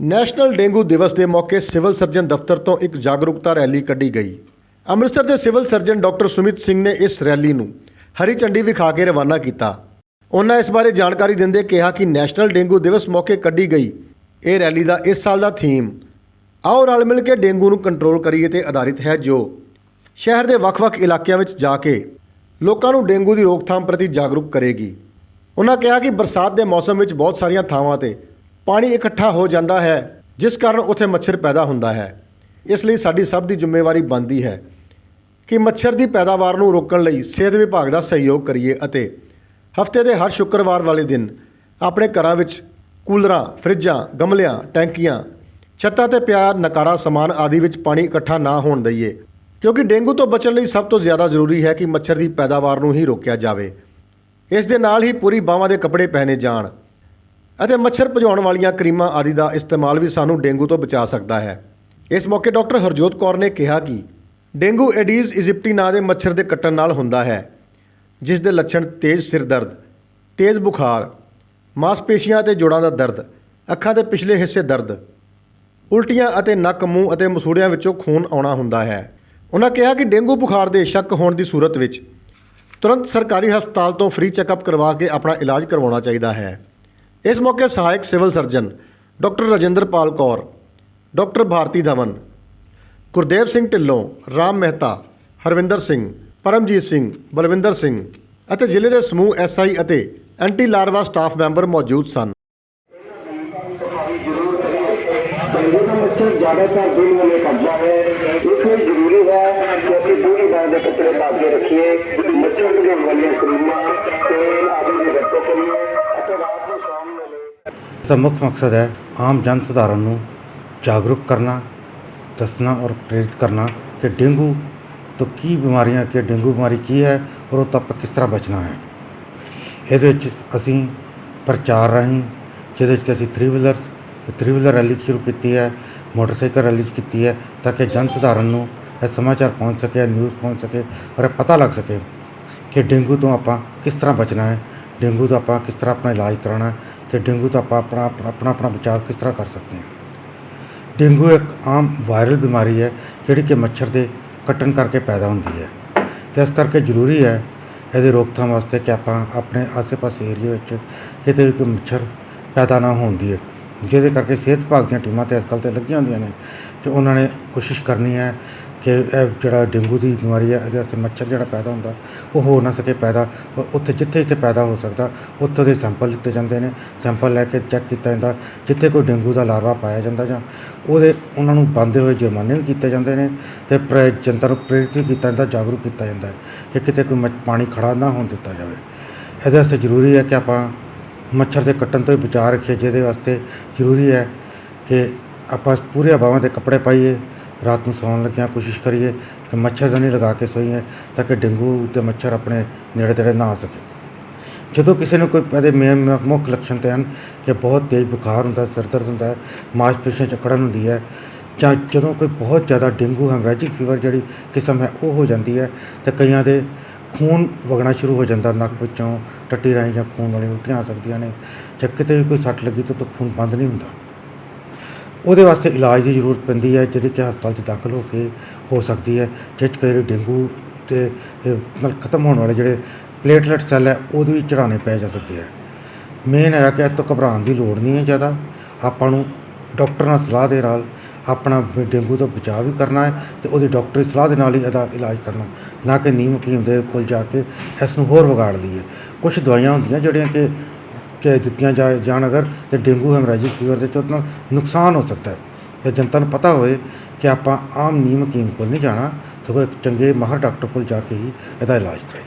National dengue ਦਿਵਸ ਦੇ ਮੌਕੇ ਸਿਵਲ ਸਰਜਨ ਦਫ਼ਤਰ ਤੋਂ ਇੱਕ ਜਾਗਰੂਕਤਾ ਰੈਲੀ ਕੱਢੀ ਗਈ। ਅੰਮ੍ਰਿਤਸਰ ਦੇ civil surgeon doctor Sumit Singh ਨੇ ਇਸ ਰੈਲੀ ਨੂੰ ਹਰੀ ਝੰਡੀ ਵਿਖਾ ਕੇ ਰਵਾਨਾ ਕੀਤਾ। ਉਹਨਾਂ ਇਸ ਬਾਰੇ ਜਾਣਕਾਰੀ ਦਿੰਦੇ ਕਿਹਾ ਕਿ ਨੈਸ਼ਨਲ ਡੇਂਗੂ ਦਿਵਸ ਮੌਕੇ ਕੱਢੀ ਗਈ। ਇਹ ਰੈਲੀ ਦਾ ਇਸ ਸਾਲ ਦਾ ਥੀਮ ਆਓ ਰਲ ਮਿਲ ਕੇ ਡੇਂਗੂ ਨੂੰ ਕੰਟਰੋਲ ਕਰੀਏ ਤੇ ਆਧਾਰਿਤ ਹੈ ਜੋ ਸ਼ਹਿਰ ਦੇ ਵੱਖ-ਵੱਖ ਇਲਾਕਿਆਂ ਵਿੱਚ ਜਾ ਕੇ ਲੋਕਾਂ ਨੂੰ ਡੇਂਗੂ ਦੀ ਰੋਕਥਾਮ ਪ੍ਰਤੀ ਜਾਗਰੂਕ ਕਰੇਗੀ। ਉਹਨਾਂ ਕਿਹਾ ਕਿ ਬਰਸਾਤ ਦੇ ਮੌਸਮ ਵਿੱਚ ਬਹੁਤ ਸਾਰੀਆਂ ਥਾਵਾਂ ਤੇ ਪਾਣੀ ਇਕੱਠਾ ਹੋ ਜਾਂਦਾ ਹੈ, ਜਿਸ ਕਾਰਨ ਉੱਥੇ ਮੱਛਰ ਪੈਦਾ ਹੁੰਦਾ ਹੈ। ਇਸ ਲਈ ਸਾਡੀ ਸਭ ਦੀ ਜ਼ਿੰਮੇਵਾਰੀ ਬਣਦੀ ਹੈ ਕਿ ਮੱਛਰ ਦੀ ਪੈਦਾਵਾਰ ਨੂੰ ਰੋਕਣ ਲਈ ਸਿਹਤ ਵਿਭਾਗ ਦਾ ਸਹਿਯੋਗ ਕਰੀਏ ਅਤੇ ਹਫ਼ਤੇ ਦੇ ਹਰ ਸ਼ੁੱਕਰਵਾਰ ਵਾਲੇ ਦਿਨ ਆਪਣੇ ਘਰਾਂ ਵਿੱਚ ਕੂਲਰਾਂ, ਫਰਿੱਜਾਂ, ਗਮਲਿਆਂ, ਟੈਂਕੀਆਂ, ਛੱਤਾਂ ਤੇ ਪਿਆ ਨਕਾਰਾ ਸਮਾਨ ਆਦਿ ਵਿੱਚ ਪਾਣੀ ਇਕੱਠਾ ਨਾ ਹੋਣ ਦਈਏ, ਕਿਉਂਕਿ ਡੇਂਗੂ ਤੋਂ ਬਚਣ ਲਈ ਸਭ ਤੋਂ ਜ਼ਿਆਦਾ ਜ਼ਰੂਰੀ ਹੈ ਕਿ ਮੱਛਰ ਦੀ ਪੈਦਾਵਾਰ ਨੂੰ ਹੀ ਰੋਕਿਆ ਜਾਵੇ। ਇਸ ਦੇ ਨਾਲ ਹੀ ਪੂਰੀ ਬਾਹਾਂ ਦੇ ਕੱਪੜੇ ਪਹਿਨੇ ਜਾਣ। ਅਤੇ ਮੱਛਰ ਭਜਾਉਣ ਵਾਲੀਆਂ ਕਰੀਮਾਂ ਆਦਿ ਦਾ ਇਸਤੇਮਾਲ ਵੀ ਸਾਨੂੰ ਡੇਂਗੂ ਤੋਂ ਬਚਾ ਸਕਦਾ ਹੈ। ਇਸ ਮੌਕੇ ਡਾਕਟਰ ਹਰਜੋਤ ਕੌਰ ਨੇ ਕਿਹਾ ਕਿ ਡੇਂਗੂ ਐਡੀਜ਼ ਇਜਿਪਟੀ ਨਾਂ ਦੇ ਮੱਛਰ ਦੇ ਕੱਟਣ ਨਾਲ ਹੁੰਦਾ ਹੈ, ਜਿਸ ਦੇ ਲੱਛਣ ਤੇਜ਼ ਸਿਰ ਦਰਦ ਤੇਜ਼ ਬੁਖਾਰ, ਮਾਸਪੇਸ਼ੀਆਂ ਅਤੇ ਜੋੜਾਂ ਦਾ ਦਰਦ, ਅੱਖਾਂ ਦੇ ਪਿਛਲੇ ਹਿੱਸੇ ਦਰਦ, ਉਲਟੀਆਂ ਅਤੇ ਨੱਕ, ਮੂੰਹ ਅਤੇ ਮਸੂੜਿਆਂ ਵਿੱਚੋਂ ਖੂਨ ਆਉਣਾ ਹੁੰਦਾ ਹੈ। ਉਹਨਾਂ ਕਿਹਾ ਕਿ ਡੇਂਗੂ ਬੁਖਾਰ ਦੇ ਸ਼ੱਕ ਹੋਣ ਦੀ ਸੂਰਤ ਵਿੱਚ ਤੁਰੰਤ ਸਰਕਾਰੀ ਹਸਪਤਾਲ ਤੋਂ ਫ੍ਰੀ ਚੈੱਕਅਪ ਕਰਵਾ ਕੇ ਆਪਣਾ ਇਲਾਜ ਕਰਵਾਉਣਾ ਚਾਹੀਦਾ ਹੈ। ਇਸ ਮੌਕੇ ਸਹਾਇਕ civil surgeon doctor Rajinderpal Kaur, doctor Bharti Dhawan, Gurdev Singh Dhillon, Ram Mehta, Harvinder Singh, Paramjit Singh, Balwinder Singh ਅਤੇ ਜ਼ਿਲ੍ਹੇ ਦੇ ਸਮੂਹ ਐਸਆਈ ਅਤੇ ਐਂਟੀ ਲਾਰਵਾ ਸਟਾਫ ਮੈਂਬਰ ਮੌਜੂਦ ਸਨ। ਜ਼ਿਆਦਾਤਰ ਦਿਨ ਵੇਲੇ ਕੱਟਦਾ ਹੈ। ਦਾ ਮੁੱਖ ਮਕਸਦ ਹੈ ਆਮ ਜਨ ਸਧਾਰਨ ਨੂੰ ਜਾਗਰੂਕ ਕਰਨਾ, ਦੱਸਣਾ ਔਰ ਪ੍ਰੇਰਿਤ ਕਰਨਾ ਕਿ ਡੇਂਗੂ ਤੋਂ ਕੀ ਬਿਮਾਰੀਆਂ, ਕਿ ਡੇਂਗੂ ਬਿਮਾਰੀ ਕੀ ਹੈ ਔਰ ਉਹ ਤੋਂ ਆਪਾਂ ਕਿਸ ਤਰ੍ਹਾਂ ਬਚਣਾ ਹੈ। ਇਹਦੇ ਵਿੱਚ ਅਸੀਂ ਪ੍ਰਚਾਰ ਰਾਹੀਂ, ਜਿਹਦੇ ਵਿੱਚ ਕਿ ਅਸੀਂ 3 ਵੀਲਰਸ 3 ਵੀਲਰ ਰੈਲੀ ਸ਼ੁਰੂ ਕੀਤੀ ਹੈ, ਮੋਟਰਸਾਈਕਲ ਰੈਲੀ ਕੀਤੀ ਹੈ ਤਾਂ ਕਿ ਜਨ ਸਧਾਰਨ ਨੂੰ ਇਹ ਸਮਾਚਾਰ ਪਹੁੰਚ ਸਕੇ ਨਿਊਜ਼ ਪਹੁੰਚ ਸਕੇ ਔਰ ਇਹ ਪਤਾ ਲੱਗ ਸਕੇ ਕਿ ਡੇਂਗੂ ਤੋਂ ਆਪਾਂ ਕਿਸ ਤਰ੍ਹਾਂ ਬਚਣਾ ਹੈ ਡੇਂਗੂ ਦਾ ਆਪਾਂ ਕਿਸ ਤਰ੍ਹਾਂ ਆਪਣਾ ਇਲਾਜ ਕਰਾਉਣਾ ਹੈ ਤੇ ਡੇਂਗੂ ਦਾ ਆਪਾਂ ਆਪਣਾ ਆਪਣਾ ਆਪਣਾ ਬਚਾਅ ਕਿਸ ਤਰ੍ਹਾਂ ਕਰ ਸਕਦੇ ਹਾਂ। ਡੇਂਗੂ ਇੱਕ ਆਮ ਵਾਇਰਲ ਬਿਮਾਰੀ ਹੈ, ਜਿਹੜੀ ਕਿ ਮੱਛਰ ਦੇ ਕੱਟਣ ਕਰਕੇ ਪੈਦਾ ਹੁੰਦੀ ਹੈ। ਤੇ ਇਸ ਕਰਕੇ ਜ਼ਰੂਰੀ ਹੈ ਇਹਦੇ ਰੋਕਥਾਮ ਵਾਸਤੇ ਕਿ ਆਪਾਂ ਆਪਣੇ ਆਸ-ਪਾਸੇ ਏਰੀਆ ਵਿੱਚ ਕਿਤੇ ਵੀ ਕੋਈ ਮੱਛਰ ਪੈਦਾ ਨਾ ਹੋਣ ਦੀਏ ਜਿਹਦੇ ਕਰਕੇ ਸਿਹਤ ਵਿਭਾਗ ਦੀਆਂ ਟੀਮਾਂ ਤੇ ਇਸ ਗੱਲ ਤੇ ਲੱਗੀਆਂ ਹੁੰਦੀਆਂ ਨੇ ਕਿ ਉਹਨਾਂ ਨੇ ਕੋਸ਼ਿਸ਼ ਕਰਨੀ ਹੈ ਕਿ ਇਹ ਜਿਹੜਾ ਡੇਂਗੂ ਦੀ ਬਿਮਾਰੀ ਹੈ, ਇਹਦੇ ਵਾਸਤੇ ਮੱਛਰ ਜਿਹੜਾ ਪੈਦਾ ਹੁੰਦਾ, ਉਹ ਹੋ ਨਾ ਸਕੇ ਪੈਦਾ। ਔਰ ਉੱਥੇ ਜਿੱਥੇ ਜਿੱਥੇ ਪੈਦਾ ਹੋ ਸਕਦਾ, ਉੱਥੋਂ ਦੇ ਸੈਂਪਲ ਲਿੱਤੇ ਜਾਂਦੇ ਨੇ। ਸੈਂਪਲ ਲੈ ਕੇ ਚੈੱਕ ਕੀਤਾ ਜਾਂਦਾ, ਜਿੱਥੇ ਕੋਈ ਡੇਂਗੂ ਦਾ ਲਾਰਵਾ ਪਾਇਆ ਜਾਂਦਾ ਜਾਂ ਉਹਦੇ ਉਹਨਾਂ ਨੂੰ ਬੰਦੇ ਹੋਏ ਜੁਰਮਾਨੇ ਵੀ ਕੀਤੇ ਜਾਂਦੇ ਨੇ ਤੇ ਪ੍ਰੇ ਜਨਤਾ ਨੂੰ ਪ੍ਰੇਰਿਤ ਵੀ ਕੀਤਾ ਜਾਂਦਾ, ਜਾਗਰੂਕ ਕੀਤਾ ਜਾਂਦਾ ਕਿ ਕਿਤੇ ਕੋਈ ਮੱਛ- ਪਾਣੀ ਖੜਾ ਨਾ ਹੋਣ ਦਿੱਤਾ ਜਾਵੇ। ਇਹਦੇ ਵਾਸਤੇ ਜ਼ਰੂਰੀ ਹੈ ਕਿ ਆਪਾਂ ਮੱਛਰ ਦੇ ਕੱਟਣ ਤੋਂ ਹੀ ਬਚਾਅ ਰੱਖੀਏ, ਜਿਹਦੇ ਵਾਸਤੇ ਜ਼ਰੂਰੀ ਹੈ ਕਿ ਆਪਾਂ ਪੂਰੇ ਹਵਾਵਾਂ ਦੇ ਕੱਪੜੇ ਪਾਈਏ ਰਾਤ ਨੂੰ ਸੌਣ ਲੱਗਿਆਂ ਕੋਸ਼ਿਸ਼ ਕਰੀਏ ਕਿ ਮੱਛਰਦਾਨੀ ਲਗਾ ਕੇ ਸੋਈਏ ਤਾਂ ਕਿ ਡੇਂਗੂ ਤੇ ਮੱਛਰ ਆਪਣੇ ਨੇੜੇ ਤੇੜੇ ਨਾ ਆ ਸਕੇ। ਜਦੋਂ ਕਿਸੇ ਨੂੰ ਕੋਈ ਇਹਦੇ ਮੇਨ ਮੁੱਖ ਲੱਛਣ ਤੇ ਹਨ ਕਿ ਬਹੁਤ ਤੇਜ਼ ਬੁਖਾਰ ਹੁੰਦਾ ਸਿਰ ਦਰਦ ਹੁੰਦਾ ਹੈ ਮਾਸਪੇਸ਼ੀਆਂ ਚੱਕੜਨ ਹੁੰਦੀ ਹੈ, ਜਾਂ ਜਦੋਂ ਕੋਈ ਬਹੁਤ ਜ਼ਿਆਦਾ ਡੇਂਗੂ ਹੈਮਰੈਜਿਕ ਫੀਵਰ ਜਿਹੜੀ ਕਿਸਮ ਹੈ, ਉਹ ਹੋ ਜਾਂਦੀ ਹੈ, ਤੇ ਕਈਆਂ ਦੇ ਖੂਨ ਵਗਣਾ ਸ਼ੁਰੂ ਹੋ ਜਾਂਦਾ, ਨੱਕ ਵਿੱਚੋਂ ਟੱਟੀ ਰਾਹੀਂ ਜਾਂ ਖੂਨ ਵਾਲੀਆਂ ਉਲਟੀਆਂ ਆ ਸਕਦੀਆਂ ਨੇ, ਜਾਂ ਕਿਤੇ ਵੀ ਕੋਈ ਸੱਟ ਲੱਗੀ ਤਾਂ ਉੱਥੋਂ ਖੂਨ ਬੰਦ ਨਹੀਂ ਹੁੰਦਾ। ਉਹਦੇ ਵਾਸਤੇ ਇਲਾਜ ਦੀ ਜ਼ਰੂਰਤ ਪੈਂਦੀ ਹੈ, ਜਿਹੜੀ ਕਿ ਹਸਪਤਾਲ 'ਚ ਦਾਖਲ ਹੋ ਕੇ ਹੋ ਸਕਦੀ ਹੈ। ਜਿਸ 'ਚ ਕਈ ਡੇਂਗੂ ਤੇ ਮਤਲਬ ਖਤਮ ਹੋਣ ਵਾਲੇ ਜਿਹੜੇ ਪਲੇਟਲੈਟ ਸੈੱਲ ਹੈ, ਉਹਦੇ ਵੀ ਚੜਾਣੇ ਪੈ ਜਾ ਸਕਦੇ ਹੈ। ਮੇਨ ਹੈ ਕਿ ਇਹ ਤੋਂ ਘਬਰਾਉਣ ਦੀ ਲੋੜ ਨਹੀਂ ਹੈ ਜ਼ਿਆਦਾ। ਆਪਾਂ ਨੂੰ ਡਾਕਟਰ ਨਾਲ ਸਲਾਹ ਦੇ ਨਾਲ ਆਪਣਾ ਡੇਂਗੂ ਤੋਂ ਬਚਾਅ ਵੀ ਕਰਨਾ ਹੈ ਤੇ ਉਹਦੀ ਡਾਕਟਰੀ ਸਲਾਹ ਦੇ ਨਾਲ ਹੀ ਇਹਦਾ ਇਲਾਜ ਕਰਨਾ। ਨਾ ਕਿ ਨੀਮ, ਹਕੀਮ ਦੇ ਕੋਲ ਜਾ ਕੇ ਇਸ ਨੂੰ ਹੋਰ ਵਿਗਾੜ ਲਈਏ। ਕੁਝ ਦਵਾਈਆਂ ਹੁੰਦੀਆਂ ਜਿਹੜੀਆਂ ਕਿ ਕਿ ਦਿੱਤੀਆਂ ਜਾ ਜਾਣ ਅਗਰ ਤੇ ਡੇਂਗੂ ਹੈਮਰੈਜਿਕ ਫੀਵਰ ਦੇ ਚੋਂ ਨਾਲ ਨੁਕਸਾਨ ਹੋ ਸਕਦਾ ਹੈ। ਤੇ ਜਨਤਾ ਨੂੰ ਪਤਾ ਹੋਵੇ ਕਿ ਆਪਾਂ ਆਮ ਨੀਮ ਕੀਮ ਕੋਲ ਨਹੀਂ ਜਾਣਾ, ਸਗੋਂ ਇੱਕ ਚੰਗੇ ਮਾਹਰ ਡਾਕਟਰ ਕੋਲ ਜਾ ਕੇ ਹੀ ਇਹਦਾ ਇਲਾਜ ਕਰਾਈਏ।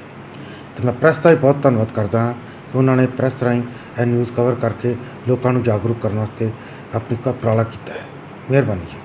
ਤੇ ਮੈਂ ਪ੍ਰੈਸ ਦਾ ਹੀ ਬਹੁਤ ਧੰਨਵਾਦ ਕਰਦਾ ਹਾਂ ਕਿ ਉਹਨਾਂ ਨੇ ਪ੍ਰੈਸ ਰਾਹੀਂ ਇਹ ਨਿਊਜ਼ ਕਵਰ ਕਰਕੇ ਲੋਕਾਂ ਨੂੰ ਜਾਗਰੂਕ ਕਰਨ ਵਾਸਤੇ ਆਪਣੀ ਕਾ ਉਪਰਾਲਾ ਕੀਤਾ ਹੈ। ਮਿਹਰਬਾਨੀ ਜੀ।